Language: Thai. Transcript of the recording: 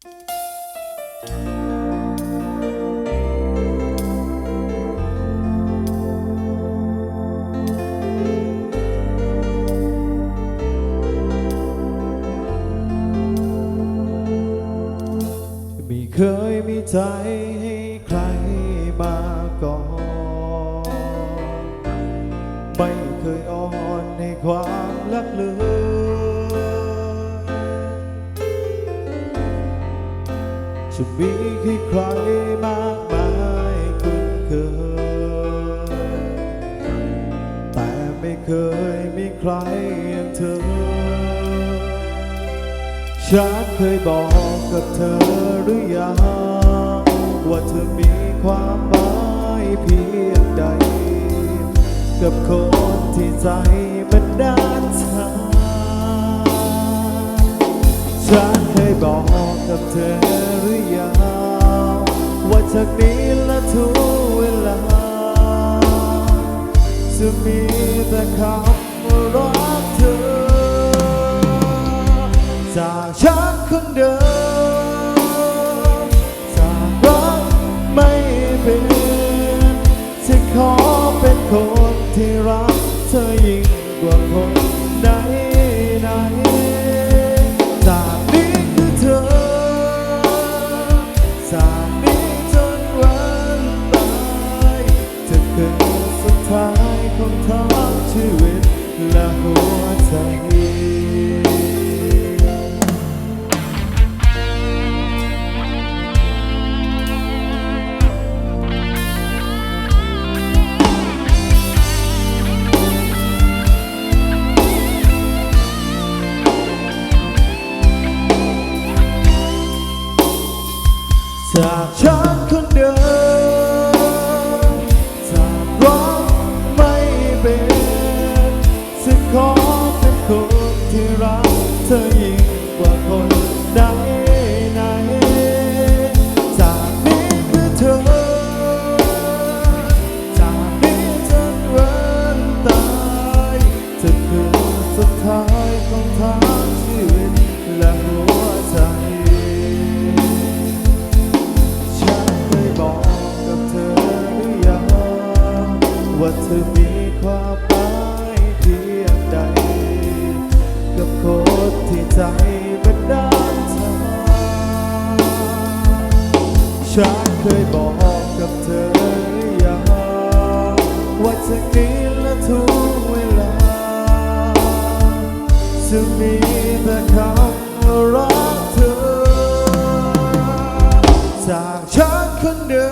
ไม่เคยมีใจให้ใครมาก่อนไม่เคยอ่อนให้ความรักเลย จะมีแค่ใครมากมายคุ้นเคย แต่ไม่เคยมีใครอย่างเธอ ฉันเคยบอกกับเธอหรือยัง ว่าเธอมีความหมายเพียงใด กับคนที่ใจมันด้านชาฉันเคยบอกกับเธอ ยังว่าจากนี้และทุกเวลา จะมีแต่คำรักเธอ จากฉันคนเดิมจากรักไม่เป็นจะขอเป็นคนที่รักเธอยิ่งกว่าคนไหน จากฉันคนเดิมจากรักไม่เป็นจะขอเป็นคนที่รักเธอยิ่งกว่าคนไหนไหนจากนี้คือเธอ จากนี้จนวันตายจะคือสุดท้ายของทั้งชี ธอมีความหมายเพียงใด กับคนที่ใจมันด้านชาฉันเคยบอกกับเธออยังว่าจากนี้และทุกเวลา จะมีแต่คำว่ารักเธอ จากฉันคนเดิ